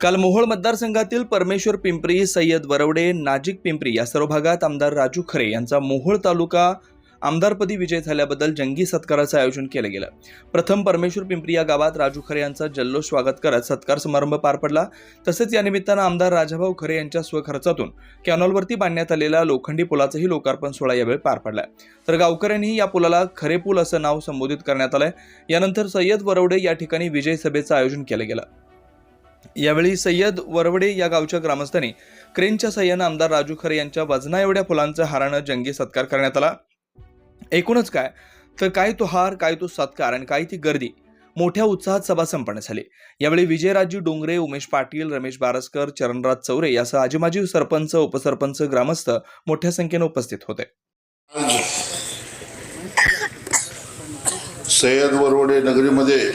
काल मोहोळ मतदारसंघातील परमेश्वर पिंपरी सय्यद वरवडे नाजिक पिंपरी या सर्व भागात आमदार राजू खरे यांचा मोहोळ तालुका आमदारपदी विजय झाल्याबद्दल जंगी सत्काराचं आयोजन केलं गेलं. प्रथम परमेश्वर पिंपरी या गावात राजू खरे यांचा जल्लोष स्वागत करत सत्कार समारंभ पार पडला. तसेच या निमित्तानं आमदार राजाभाऊ खरे यांच्या स्वखर्चातून कॅनॉलवरती बांधण्यात आलेल्या लोखंडी पुलाचंही लोकार्पण सोहळा यावेळी पार पडला. तर गावकऱ्यांनीही या पुलाला खरे पूल असं नाव संबोधित करण्यात आलंय. यानंतर सय्यद वरवडे या ठिकाणी विजय सभेचं आयोजन केलं गेलं. यावेळी सय्यद वरवडे या गावच्या ग्रामस्थांनी क्रेनच्या सह्यानं आमदार राजू खरे यांच्या वजना एवढ्या फुलांचं हारानं जंगी सत्कार करण्यात आला. एकूणच काय? तर काय तो हार काय तो सत्कार आणि काय ती गर्दी? मोठ्या उत्साहात सभा संपन्न झाली. यावेळी विजयराजजी डोंगरे उमेश पाटील रमेश बारसकर चरणराज चौरे यासह आजीमाजी सरपंच उपसरपंच ग्रामस्थ मोठ्या संख्येने उपस्थित होते. सय्यद वरवडे नगरीमध्ये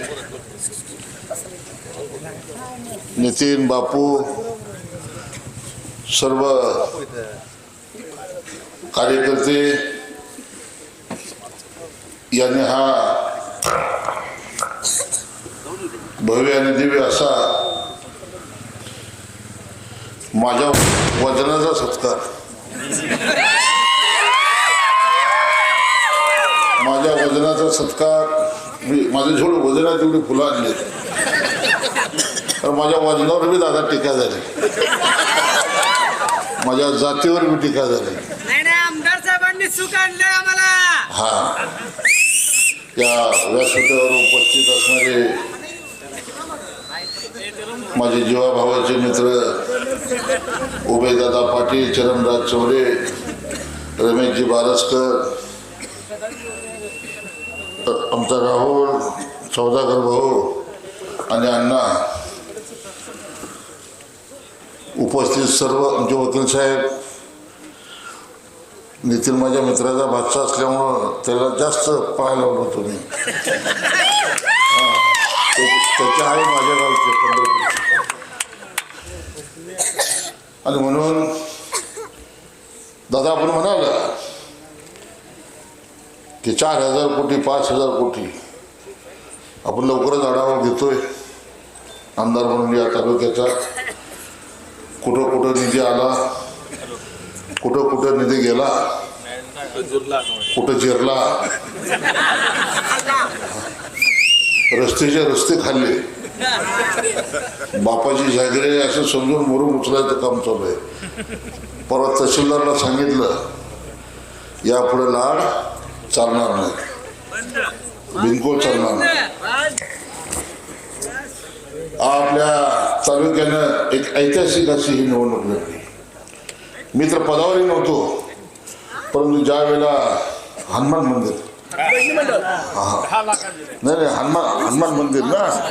नितीन बापू सर्व कार्यकर्ते यांनी हा भव्य आणि दिव्य असा माझ्या वजनाचा सत्कार माझ्या वजनाचा सत्कार मी माझं थोडं वजन आहे फुलं आणली. तर माझ्या वजनावर बी दादा टीका झाली. माझ्या जातीवर बी टीका झाली. नाही नाही आमदार साहेबांनी सुख आणलंय आम्हाला. हा. या व्यासपीठावर उपस्थित असणारे माझे जीवाभावाचे मित्र उभयदादा पाटील चरणराज चौरे रमेशजी बारसकर आमचा राहुल सौदागर भाऊ आणि अण्णा उपस्थित सर्व आमचे वकील साहेब नितीन माझ्या मित्राचा भाषा असल्यामुळं त्याला जास्त पाहायला लावलं तुम्ही. त्याच्या आहे माझ्या गावचे आणि म्हणून दादा आपण म्हणाल की चार हजार कोटी पाच हजार कोटी आपण लवकरच आढावा घेतोय. आमदार म्हणून या तालुक्याचा. कुठं कुठं निधी आला? कुठं कुठं निधी गेला? कुठं जिरला? रस्त्याचे रस्ते खाल्ले. बापाची जागिरे असं समजून मुरुम उचलायचं काम चालू आहे. परत तहसीलदारला सांगितलं यापुढे लाड चालणार नाही. बिनकोल चालणार नाही. आपल्या तालुक्यानं एक ऐतिहासिक अशी ही निवडणूक लढली. मी तर पदावरही नव्हतो परंतु ज्या वेळेला हनुमान मंदिर. हा. नाही नाही हनुमान हनुमान मंदिर ना?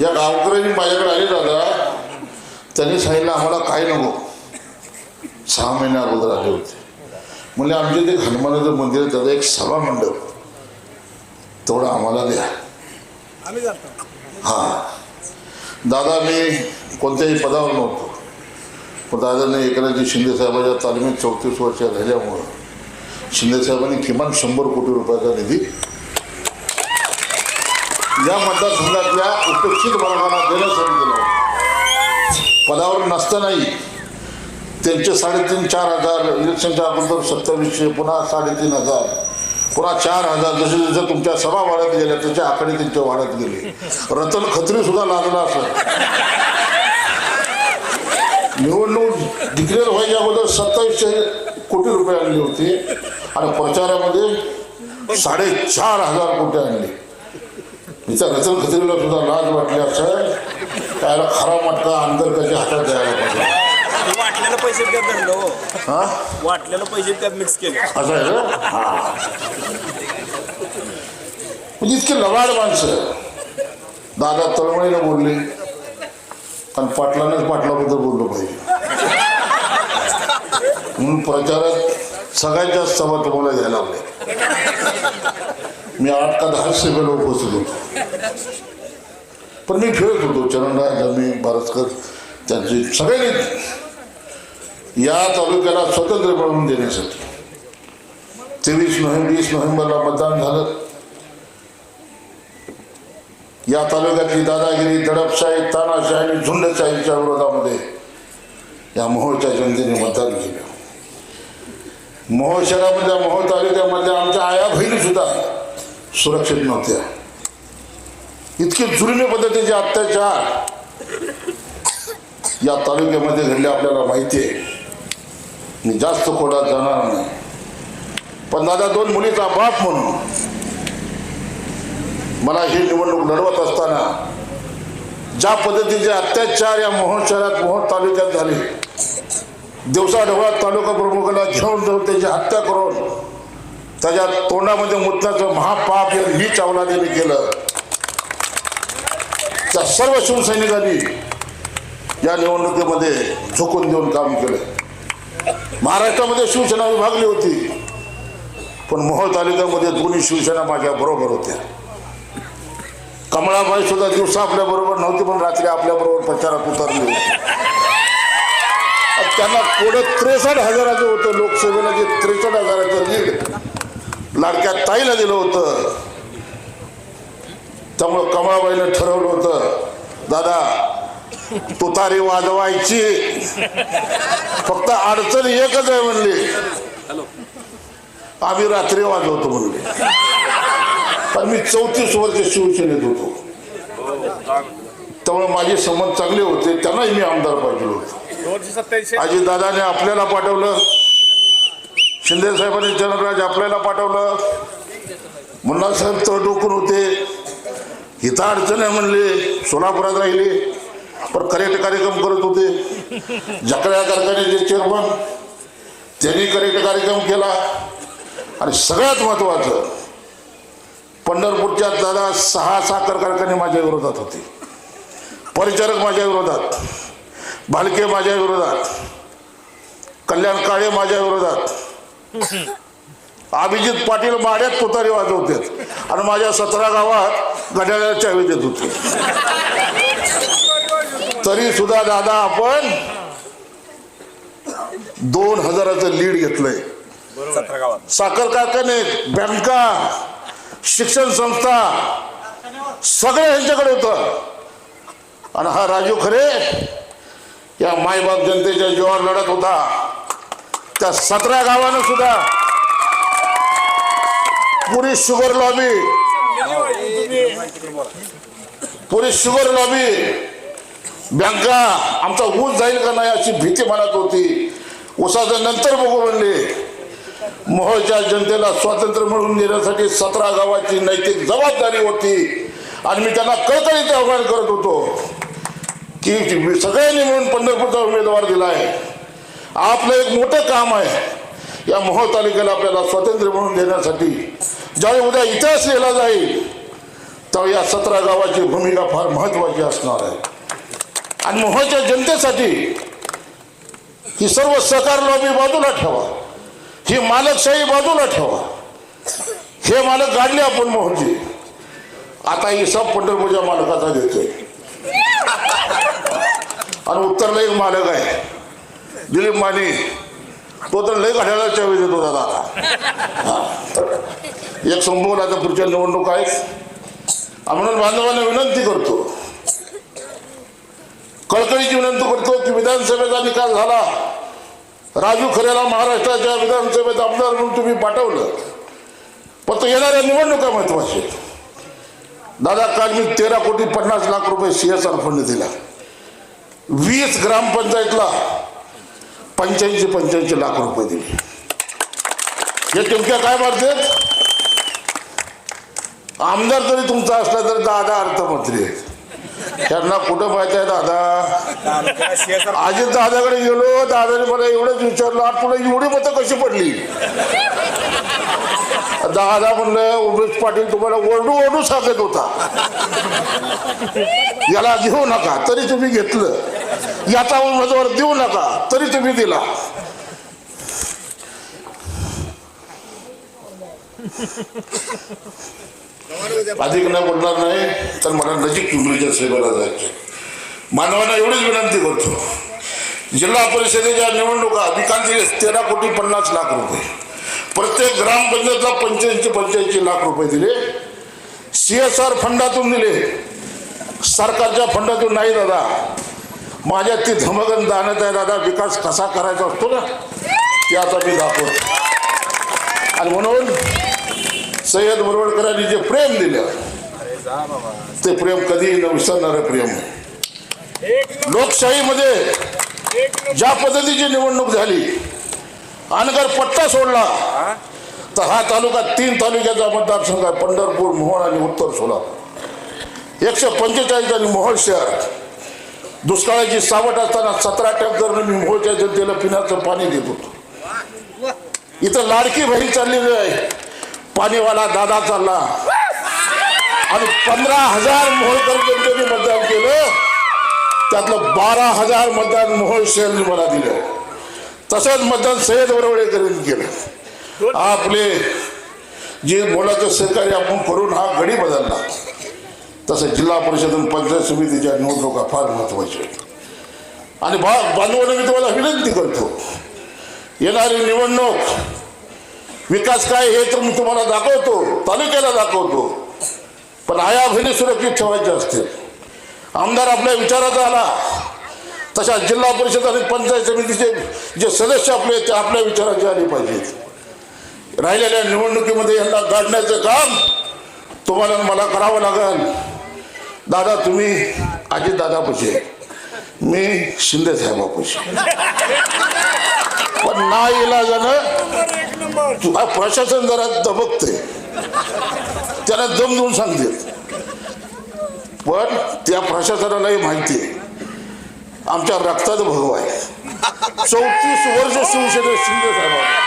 या गावकऱ्यांनी माझ्याकडे आले दादा. त्यांनी सांगितलं आम्हाला काही नको. सहा महिन्या अगोदर आले होते. म्हणजे आमच्या इथे हनुमानाचं मंदिर आहे त्याचा एक सभा मंडप. तेवढं आम्हाला द्या. हा. दादा मी कोणत्याही पदावर नव्हतो. पण दादाने एकनाथजी शिंदे साहेबांच्या तालमीत चौतीस वर्ष राहिल्यामुळं शिंदे साहेबांनी किमान शंभर कोटी रुपयाचा निधी या मतदारसंघातल्या उपेक्षित वर्गाला देण्यासाठी दिला पदावर नसतानाही त्यांचे साडेतीन चार हजार इलेक्शनच्या अगोदर सत्तावीसशे पुन्हा साडेतीन हजार पुन्हा चार हजार जसे जसे तुमच्या सभा वाढत गेल्या त्याचे आकडे त्यांचे वाढत गेले. रतन खत्री सुद्धा लागला असं. निवडणूक डिक्लेअर व्हायच्या अगोदर सत्तावीसशे कोटी रुपये आणले होते. आणि प्रचारामध्ये साडेचार हजार कोटी आणले. तिचा रतन खत्रीला सुद्धा लाज वाटली असं. त्याला खरा मटका आंदरकाच्या हातात द्यायला पाहिजे? वाटलेलं पैसे त्यात धरलं हो. हा? वाटलेलं पैसे त्यात मिक्स केले. असं आहे ना हा. म्हणजे इतके लवाड माणसं. दादा तळमळीनं बोलले. आणि पाटलानंच पाटलाबद्दल बोललं पाहिजे. म्हणून प्रचारात सगळ्यात जास्त सभा तुम्हाला घ्यायला लागल्या मी आठ का दहा सभेला उपस्थित होतो. पण मी खेळत होतो. चरणराज जमी बारसकर त्यांचे सगळ्यांनी या तालुक्याला स्वतंत्र बनवून देण्यासाठी. तेवीस नोव्हेंबर वीस नोव्हेंबरला मतदान झालं. या तालुक्यातली दादागिरी दडपशाही तानाशाही आणि झुंडशाहीच्या विरोधामध्ये या मोहोळच्या जनतेने मतदान केलं. मोहोळ शहरामधल्या मोहोळ तालुक्यामधल्या आमच्या आया बहिणी सुद्धा सुरक्षित नव्हत्या. इतके जुलमी पद्धतीचे अत्याचार या तालुक्यामध्ये घडले आपल्याला माहिती आहे. मी जास्त खोटात जाणार नाही. पण दादा दोन मुलीचा बाप म्हणून मला ही निवडणूक लढवत असताना ज्या पद्धतीचे अत्याचार या मोहोळ शहरात मोहोळ तालुक्यात झाले दिवसा ढवळात तालुका प्रमुखाला घेऊन जाऊन त्याची हत्या करून त्याच्या तोंडामध्ये मुतण्याचं महापाप हे मी चावलादेवी केलं. त्या सर्व शिवसैनिकांनी या निवडणुकीमध्ये झुकून देऊन काम केलं. महाराष्ट्रामध्ये शिवसेना विभागली होती. पण मोहोळ तालुक्यामध्ये दोन्ही शिवसेना माझ्या बरोबर होत्या. कमळाबाई सुद्धा दिवसा आपल्या बरोबर नव्हती पण रात्री आपल्या बरोबर प्रचारात उतरली होती. त्यांना पुढे त्रेसष्ट हजाराचं होतं लोकसभेला जे त्रेसष्ट हजाराचं लीड लाडक्या ताईला दिलं होतं. त्यामुळं कमळाबाईनं ठरवलं होतं दादा तुतारी वाजवायची. फक्त अडचण एकच आहे म्हणली. आम्ही रात्री वाजवतो म्हणले. पण मी चौतीस वर्ष शिवसेनेत होतो. त्यामुळे माझे संबंध चांगले होते. त्यांनाही मी आमदार पाहिजे होतो. आजी दादाने आपल्याला पाठवलं. शिंदे साहेबांनी जनराज आपल्याला पाठवलं. मुन्ना साहेब तर डोकून होते. इथं अडचण आहे म्हणले. सोलापुरात राहिले. पण करेक्ट कार्यक्रम करत होते. जकड्या कारखान्याचे चेअरमन त्यांनी करेक्ट कार्यक्रम केला. आणि सगळ्यात महत्वाचं पंढरपूरच्या दादा सहा साखर कारखाने माझ्या विरोधात होते. परिचारक माझ्या विरोधात भालके माझ्या विरोधात कल्याण काळे माझ्या विरोधात. अभिजित पाटील माड्यात तुतारी वाजवते आणि माझ्या सतरा गावात घड्याळ्याच्या हवी देत होते. तरी सुद्धा दादा आपण दोन हजाराचं लीड घेतलंय. साखर कारखाने बँका शिक्षण संस्था सगळं यांच्याकडे होतं. आणि हा राजू खरे या मायबाप जनतेच्या जीवावर लढत होता. त्या सतरा गावानं सुद्धा पुरी शुगर लॉबी पुरी शुगर लॉबी बँका आमचा ऊस जाईल का नाही अशी भीती मनात होती. ऊसाचं नंतर बघू म्हणले. मोहोळच्या जनतेला स्वातंत्र्य मिळवून देण्यासाठी सतरा गावाची नैतिक जबाबदारी होती. आणि मी त्यांना कळकळीचे आव्हान करत होतो की सगळ्यांनी मिळून पंढरपूरचा उमेदवार दिला आहे आपलं एक मोठं काम आहे. या मोहोळ तालुक्याला आपल्याला स्वातंत्र्य मिळवून देण्यासाठी. ज्यावेळी उद्या इतिहास लिहिला जाईल तर या सतरा गावाची भूमिका फार महत्वाची असणार आहे. आणि मोहनच्या जनतेसाठी ही सर्व सहकार लॉबी बाजूला ठेवा. ही मालकशाही बाजूला ठेवा. हे मालक गाडले आपण मोहनजी. आता ही सब पंढरपूरच्या मालकाचा देतोय. आणि उत्तरला एक मालक आहे. दिलीप माने तो तर लय घड्याला चावी देतो दादा. हा. एक संभवला आता पुढच्या निवडणूक आहेत. म्हणून बांधवांना विनंती करतो कळकळीची विनंती करतो की विधानसभेचा निकाल झाला. राजू खऱ्याला महाराष्ट्राच्या विधानसभेत आमदार म्हणून तुम्ही पाठवलं. पण तो येणाऱ्या निवडणुका महत्त्वाचे दादा काल मी तेरा कोटी पन्नास लाख रुपये सी एस आर फंड दिला. वीस ग्रामपंचायतला पंच्याऐंशी पंच्याऐंशी लाख रुपये दिले. हे टिमक्या काय मारते आमदार जरी तुमचा असला तरी दादा अर्थमंत्री आहेत. त्यांना कुठं पाहायचंय दादा? अजित दादाकडे गेलो दादाने मला एवढंच विचारलं आज पुढे एवढी मतं कशी पडली? दादा म्हणलं उमेश पाटील तुम्हाला ओरडू ओरडू सांगत होता. याला घेऊ नका तरी तुम्ही घेतलं. याचा उमेदवार देऊ नका तरी तुम्ही दिला. अधिक न बोलणार नाही तर मला नजीक पिंपरीच्या सेवेला जायचं मानवांना एवढीच विनंती करतो. जिल्हा परिषदेच्या निवडणुका अधिकांची तेरा कोटी पन्नास लाख रुपये. प्रत्येक ग्रामपंचायतला पंच्याऐंशी पंच्याऐंशी लाख रुपये दिले. सी एस आर फंडातून दिले. सरकारच्या फंडातून नाही दादा. माझ्या ती धमगन दानत आहे दादा विकास कसा करायचा असतो ना ते आता मी दाखवतो. आणि म्हणून सय्यद मुरवडकरांनी जे प्रेम दिलं ते प्रेम कधीही न विसरणारं प्रेम लोकशाहीमध्ये ज्या पद्धतीची निवडणूक झाली आणि जर पट्टा सोडला तर हा तालुका तीन तालुक्याचा मतदारसंघ आहे पंढरपूर मोहोळ आणि उत्तर सोलापूर. एकशे पंचेचाळीस आणि मोहोळ शहर. दुष्काळाची सावट असताना सतरा टँकर मी मोहोळच्या जनतेला पिण्याचं पाणी देत होतो. इथं लाडकी बहीण चाललेली आहे. पाणीवाला दादा चालला. आणि पंधरा हजार मोहोळकर जनतेने मतदान केलं. त्यातलं बारा हजार मतदान मोहोळ शहरने मला दिलं. तसंच मतदान सय्यद वरवडेकरांनी केलं. आपले जे मोलाचं सहकार्य आपण करून हा गडी बदलला. तसं जिल्हा परिषद आणि पंचायत समितीच्या निवडणुका फार महत्त्वाच्या आहेत. आणि बा बांधवांना मी तुम्हाला विनंती करतो. येणारी निवडणूक विकास काय हे तर मी तुम्हाला दाखवतो तालुक्याला दाखवतो. पण आया बहिणी सुरक्षित ठेवायचे असते. आमदार आपल्या विचाराचा आला. तशा जिल्हा परिषद आणि पंचायत समितीचे जे सदस्य आपले ते आपल्या विचाराचे आले पाहिजेत राहिलेल्या निवडणुकीमध्ये यांना गाडण्याचं काम तुम्हाला मला करावं लागेल. दादा तुम्ही अजित दादा पशी मी शिंदे साहेबापाशी पण ना. इलाजानं तुला प्रशासन जरा दबकते त्याला दम देऊन सांगते. पण त्या प्रशासनालाही माहिती आहे. आमच्या रक्तात भगव आहे. चौतीस वर्ष शिवसेने शिंदे साहेबांना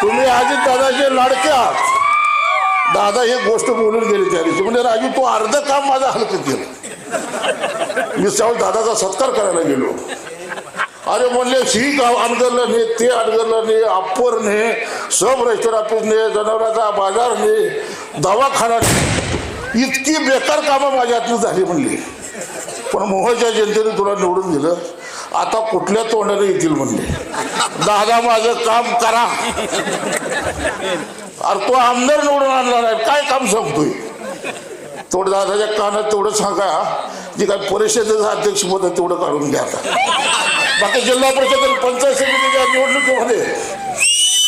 तुम्ही आजी दादाचे लाडके आहात. दादा हे गोष्ट बोलून गेली त्या दिवशी. म्हणजे राजू तू अर्ध काम माझं हलकत केलं. मी त्यावेळी दादाचा सत्कार करायला गेलो. अरे म्हणले ही गाव अनगरला नाही ते अडगरलं नाही अप्पर ने सब रजिस्टर ऑफिस ने जनावरांचा बाजार दवाखाना इतकी बेकार कामं माझ्या हातून झाली म्हणली. पण मोहच्या जनतेने तुला निवडून दिलं. आता कुठल्या तोंडाने येतील म्हणले. दादा माझं काम करा. अरे तो आमदार निवडून आणला नाही. काय काम सांगतोय? थोडं दादाच्या कानात तेवढं सांगा. जी काय परिषदेचं अध्यक्षपद आहे तेवढं काढून घ्या आता. बाकी जिल्हा परिषद आणि पंचायत समितीच्या निवडणुकीमध्ये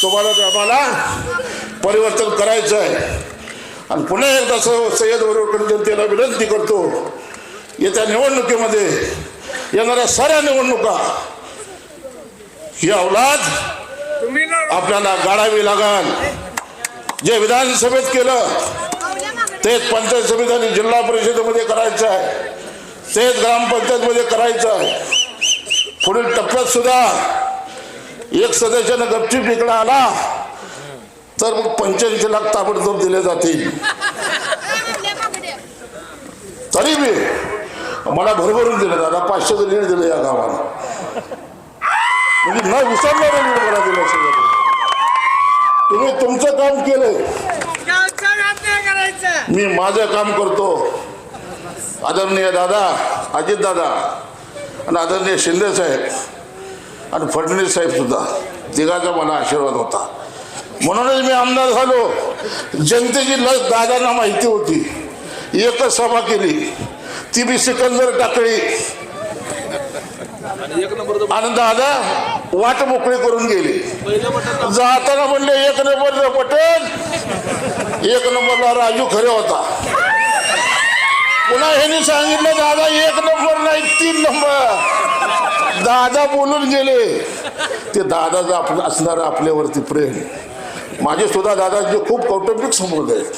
तुम्हाला ते आम्हाला परिवर्तन करायचं आहे. आणि पुन्हा एकदा स- सय्यद वरवडकर जनतेला विनंती करतो येत्या निवडणुकीमध्ये येणाऱ्या साऱ्या निवडणुका ही अवलाद तुम्ही आपल्याला गाळावी लागल. जे विधानसभेत केलं तेच पंचायत समिती आणि जिल्हा परिषदेमध्ये करायचं आहे. तेच ग्रामपंचायतमध्ये करायचं आहे. पुढील टप्प्यात सुद्धा एक सदस्यानं गपचीप इकडे आला तर मग पंच्याऐंशी लाख ताबडतोब दिले जातील. तरी मी मला भरभरून दिलं दादा पाचशेचं लीड दिलं या गावाला. म्हणजे न विसरणारं लीड मला दिलं सगळं. तुम्ही तुमचं काम करायचं. मी माझं काम करतो. आदरणीय दादा अजित दादा आणि आदरणीय शिंदे साहेब आणि फडणवीस साहेब सुद्धा तिघाचा मला आशीर्वाद होता. म्हणूनच मी आमदार झालो. जनतेची लस दादांना माहिती होती. एकच सभा केली. ती बी सिकंदर टाकळी. आणि दादा वाट मोकळी करून गेली. जाताना म्हणले एक नंबर बटन एक नंबरला राजू खरे होता. पुन्हा ह्यांनी सांगितलं दादा एक नंबर नाही तीन नंबर. दादा बोलून गेले. ते दादाचं आपलं असणारं आपल्यावरती प्रेम. माझे सुद्धा दादाचे खूप कौटुंबिक संबंध आहेत.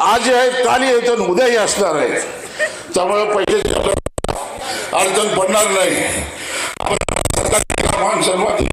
आज जे आहेत काली आहेत आणि उद्याही असणार आहेत. त्यामुळे पैसे अडचण पडणार नाही. आपण सरकारचे सन्मान